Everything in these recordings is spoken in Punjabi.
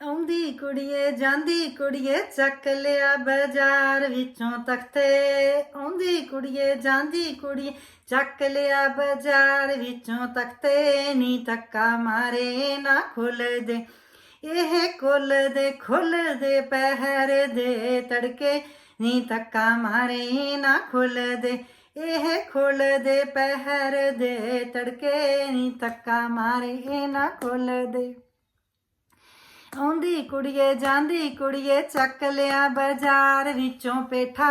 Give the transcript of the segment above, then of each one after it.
ਆਉਂਦੀ ਕੁੜੀਏ, ਜਾਂਦੀ ਕੁੜੀਏ, ਚੱਕ ਲਿਆ ਬਾਜ਼ਾਰ ਵਿੱਚੋਂ ਤਖਤੇ। ਆਉਂਦੀ ਕੁੜੀਏ, ਜਾਂਦੀ ਕੁੜੀਏ, ਚੱਕ ਲਿਆ ਬਾਜ਼ਾਰ ਵਿੱਚੋਂ ਤਖਤੇ। ਨੀ ਤੱਕਾ ਮਾਰੇ, ਨਾ ਖੁੱਲਦੇ ਇਹ ਖੁੱਲਦੇ ਖੁੱਲਦੇ ਪਹਿਰ ਦੇ ਤੜਕੇ। ਨੀ ਤੱਕਾ ਮਾਰੇ, ਨਾ ਖੁੱਲਦੇ ਇਹ ਖੁੱਲਦੇ ਪਹਿਰ ਦੇ ਤੜਕੇ। ਨੀ ਤੱਕਾ ਮਾਰੇ, ਨਾ ਖੁੱਲ ਦੇ ਆਉਂਦੀ ਕੁੜੀਏ, ਜਾਂਦੀ ਕੁੜੀਏ, ਚੱਕ ਲਿਆ ਬਾਜ਼ਾਰ ਵਿੱਚੋਂ ਪੇਠਾ।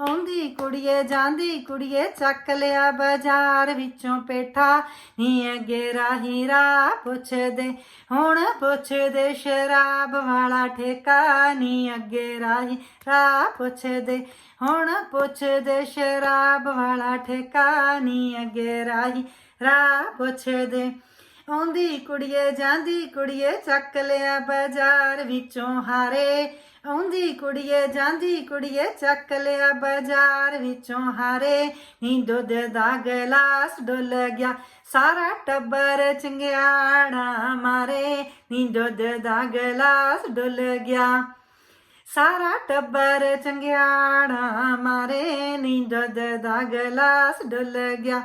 ਆਉਂਦੀ ਕੁੜੀਏ, ਜਾਂਦੀ ਕੁੜੀਏ, ਚੱਕ ਲਿਆ ਬਾਜ਼ਾਰ ਵਿੱਚੋਂ ਪੇਠਾ। ਨੀ ਅੱਗੇ ਰਾਹੀ ਰਾ ਪੁੱਛਦੇ, ਹੁਣ ਪੁੱਛਦੇ ਸ਼ਰਾਬ ਵਾਲਾ ਠੇਕਾ। ਨੀ ਅੱਗੇ ਰਾਹੀ ਰਾ ਪੁੱਛਦੇ, ਹੁਣ ਪੁੱਛਦੇ ਸ਼ਰਾਬ ਵਾਲਾ ਠੇਕਾ। ਨੀ ਅੱਗੇ ਰਾਹੀ ਰਾ ਪੁੱਛਦੇ ਆਉਂਦੀ ਕੁੜੀਏ, ਜਾਂਦੀ ਕੁੜੀਏ, ਚੱਕ ਲਿਆ ਬਾਜ਼ਾਰ ਵਿੱਚੋਂ ਹਾਰੇ। ਆਉਂਦੀ ਕੁੜੀਏ, ਜਾਂਦੀ ਕੁੜੀਏ, ਚੱਕ ਲਿਆ ਬਾਜ਼ਾਰ ਵਿੱਚੋਂ ਹਾਰੇ। ਨੀ ਦੁੱਧ ਦਾ ਗਲਾਸ ਡੁੱਲ ਗਿਆ, ਸਾਰਾ ਟੱਬਰ ਚੰਗਿਆੜਾ ਮਾਰੇ। ਨੀ ਦੁੱਧ ਦਾ ਗਲਾਸ ਡੁੱਲ ਗਿਆ, ਸਾਰਾ ਟੱਬਰ ਚੰਗਿਆੜਾ ਮਾਰੇ। ਨੀ ਦੁੱਧ ਦਾ ਗਲਾਸ ਡੁੱਲ ਗਿਆ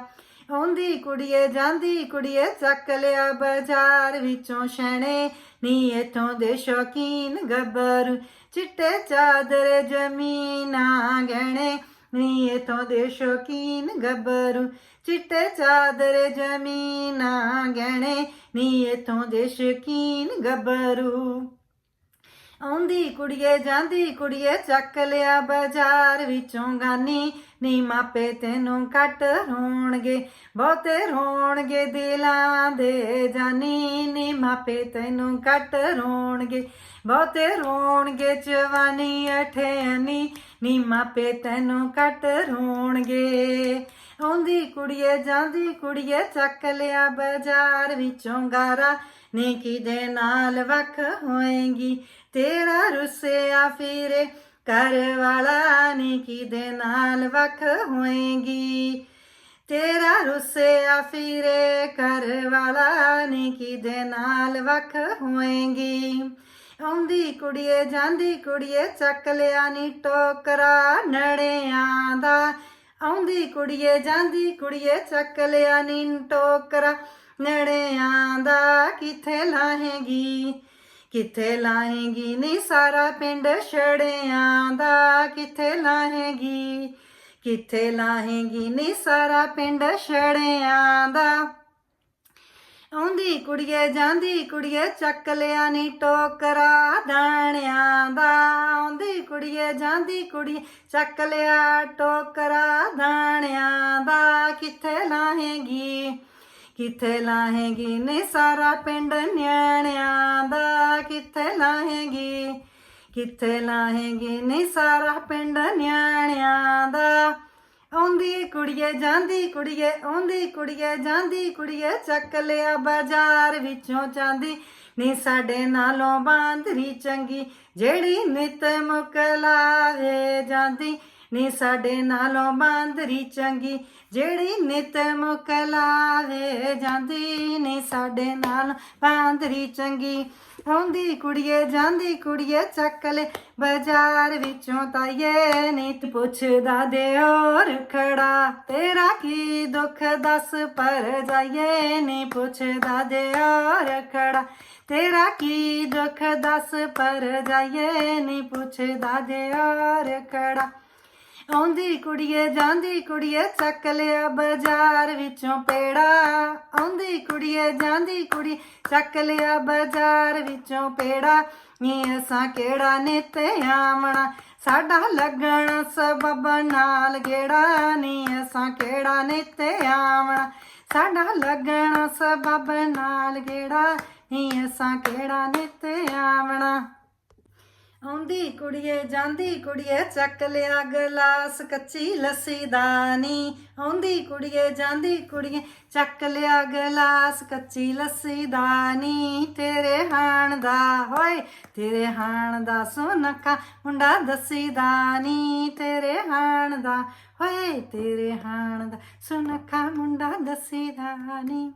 ਆਉਂਦੀ ਕੁੜੀਏ, ਜਾਂਦੀ ਕੁੜੀਏ, ਚੱਕ ਲਿਆ ਬਾਜ਼ਾਰ ਵਿੱਚੋਂ ਛੈਣੇ। ਨੀ ਇਥੋਂ ਦੇ ਸ਼ੌਕੀਨ ਗੱਭਰੂ, ਚਿੱਟੇ ਚਾਦਰ ਜ਼ਮੀਨਾਂ ਗਹਿਣੇ ਨੀ ਇਥੋਂ ਦੇ ਸ਼ੌਕੀਨ ਗੱਭਰੂ, ਚਿੱਟੇ ਚਾਦਰ ਜ਼ਮੀਨਾਂ ਗਹਿਣੇ ਨੀ ਇਥੋਂ ਦੇ ਸ਼ੌਕੀਨ ਗੱਭਰੂ। ਆਉਂਦੀ ਕੁੜੀਏ, ਜਾਂਦੀ ਕੁੜੀਏ, ਚੱਕ ਲਿਆ ਬਾਜ਼ਾਰ ਵਿੱਚੋਂ ਗਾਨੀ। ਨੀ ਮਾਪੇ ਤੈਨੂੰ ਕੱਟ ਰੋਣਗੇ, ਬਹੁਤੇ ਰੋਣਗੇ ਦਿਲਾਂ ਦੇ ਜਾਨੀ। ਨੀ ਮਾਪੇ ਤੈਨੂੰ ਕੱਟ ਰੋਣਗੇ, ਬਹੁਤੇ ਰੋਣਗੇ ਜਵਾਨੀ ਅਠਿਆਨੀ। ਨੀ ਮਾਪੇ ਤੈਨੂੰ ਕੱਟ ਰੋਣਗੇ। ਆਉਂਦੀ ਕੁੜੀਏ, ਜਾਂਦੀ ਕੁੜੀਏ, ਚੱਕ ਲਿਆ ਬਾਜ਼ਾਰ ਵਿੱਚੋਂ ਗਾਰਾ। ਨੀ ਕਿਦੇ ਨਾਲ ਵੱਖ ਹੋਏਗੀ। ਤੇਰਾ ਰੁੱਸਿਆ ਫਿਰੇ ਕਰ ਵਾਲਾ ਨੀ ਕਿਦੇ ਨਾਲ ਵੱਖ ਹੋਏਗੀ। ਤੇਰਾ ਰੁੱਸਿਆ ਫਿਰੇ ਕਰ ਵਾਲਾ ਨੀ ਕਿਦੇ ਨਾਲ ਵੱਖ ਹੋਏਗੀ। ਆਉਂਦੀ ਕੁੜੀਏ, ਜਾਂਦੀ ਕੁੜੀਏ, ਚੱਕ ਲਿਆ ਨੀ ਟੋਕਰਾ ਨੜਿਆਂ ਦਾ। ਆਉਂਦੀ ਕੁੜੀਏ, ਜਾਂਦੀ ਕੁੜੀਏ, ਚੱਕ ਲਿਆ ਨੀ ਟੋਕਰਾ। ਨੜਿਆਂ ਦਾ ਕਿੱਥੇ ਲਾਹੇਗੀ? ਕਿੱਥੇ ਲਾਹੇਗੀ? ਨੀ ਸਾਰਾ ਪਿੰਡ ਛੜਿਆਂ ਦਾ ਕਿੱਥੇ ਲਾਹੇਗੀ? ਕਿੱਥੇ ਲਾਹੇਗੀ? ਨੀ ਸਾਰਾ ਪਿੰਡ ਛੜਿਆਂ ਦਾ। ਆਉਂਦੀ ਕੁੜੀਏ, ਜਾਂਦੀ ਕੁੜੀਏ, ਚੱਕ ਲਿਆ ਨੀ ਟੋਕਰਾ ਦਾਣਿਆਂ ਦਾ। ਆਉਂਦੀ ਕੁੜੀਏ, ਜਾਂਦੀ ਕੁੜੀਏ, ਚੱਕ ਲਿਆ ਟੋਕਰਾ ਦਾਣਿਆਂ ਦਾ। ਕਿੱਥੇ ਲਾਹੇਗੀ ਕਿੱਥੇ ਲਾਹੇਗੀ ਨੇ ਸਾਰਾ ਪਿੰਡ ਨਿਆਣਿਆਂ ਦਾ। ਕਿੱਥੇ ਲਾਹੇਗੀ ਕਿੱਥੇ ਲਾਹੇਗੀ ਨੇ ਸਾਰਾ ਪਿੰਡ ਨਿਆਣਿਆਂ ਦਾ। ਆਉਂਦੀ ਕੁੜੀਏ, ਜਾਂਦੀ ਕੁੜੀਏ, ਆਉਂਦੀ ਕੁੜੀਏ, ਜਾਂਦੀ ਕੁੜੀਏ, ਚੱਕ ਲਿਆ ਬਾਜ਼ਾਰ ਵਿੱਚੋਂ ਚਾਂਦੀ। ਨੀ ਸਾਡੇ ਨਾਲੋਂ ਬਾਂਦਰੀ ਚੰਗੀ, ਜਿਹੜੀ ਨਿਤ ਮੁਕਲਾਵੇ ਜਾਂਦੀ। ਨੀ ਸਾਡੇ ਨਾਲੋਂ ਬਾਂਦਰੀ ਚੰਗੀ, ਜਿਹੜੀ ਨਿਤ ਮੁਕਲਾਵੇ ਜਾਂਦੀ। ਨੀ ਸਾਡੇ ਨਾਲ ਬਾਂਦਰੀ ਚੰਗੀ। ਆਉਂਦੀ ਕੁੜੀਏ, ਜਾਂਦੀ ਕੁੜੀਏ, ਚੱਕ ਲੈ ਬਾਜ਼ਾਰ ਵਿੱਚੋਂ ਤਾਈਏ, ਨੀਤ ਪੁੱਛਦਾ ਦਿਓਰ ਖੜਾ ਤੇਰਾ ਕੀ ਦੁੱਖ ਦੱਸ ਪਰ ਜਾਈਏ ਨੀ ਪੁੱਛਦਾ ਦਿਓਰ ਖੜਾ ਤੇਰਾ ਕੀ ਦੁੱਖ ਦੱਸ ਪਰ ਜਾਈਏ ਨੀ ਪੁੱਛਦਾ ਦਿਓਰ ਖੜਾ ਆਉਂਦੀ ਕੁੜੀਏ, ਜਾਂਦੀ ਕੁੜੀਏ, ਚੱਕ ਲਿਆ ਬਾਜ਼ਾਰ ਵਿੱਚੋਂ ਪੇੜਾ। ਆਉਂਦੀ ਕੁੜੀਏ, ਜਾਂਦੀ ਕੁੜੀ, ਚੱਕ ਲਿਆ ਬਾਜ਼ਾਰ ਵਿੱਚੋਂ ਪੇੜਾ। ਨੀ ਅਸਾਂ ਕਿਹੜਾ ਨਿਤ ਆਵਣਾ? ਸਾਡਾ ਲੱਗਣ ਸਬਬ ਨਾਲ ਗੇੜਾ। ਨੀ ਅਸਾਂ ਕਿਹੜਾ ਨਿਤ ਆਵਣਾ? ਸਾਡਾ ਲੱਗਣ ਸਬਬ ਨਾਲ ਗੇੜਾ। ਨੀ ਅਸਾਂ ਕਿਹੜਾ ਨਿਤ ਆਵਣਾ? ਆਉਂਦੀ ਕੁੜੀਏ, ਜਾਂਦੀ ਕੁੜੀਏ, ਚੱਕ ਲਿਆ ਗਲਾਸ ਕੱਚੀ ਲੱਸੀ ਦਾ ਆਉਂਦੀ ਕੁੜੀਏ, ਜਾਂਦੀ ਕੁੜੀਏ, ਚੱਕ ਲਿਆ ਗਲਾਸ ਕੱਚੀ ਲੱਸੀ ਦਾ ਤੇਰੇ ਹਾਣ ਦਾ, ਹੋਏ, ਤੇਰੇ ਹਾਣ ਦਾ ਸੋਨਖਾ ਮੁੰਡਾ ਦੱਸੀ ਦਾ ਤੇਰੇ ਹਾਣ ਦਾ, ਹੋਏ, ਤੇਰੇ ਹਾਣ ਦਾ ਸੋਨਖਾ ਮੁੰਡਾ ਦੱਸੀ ਦਾਨੀ।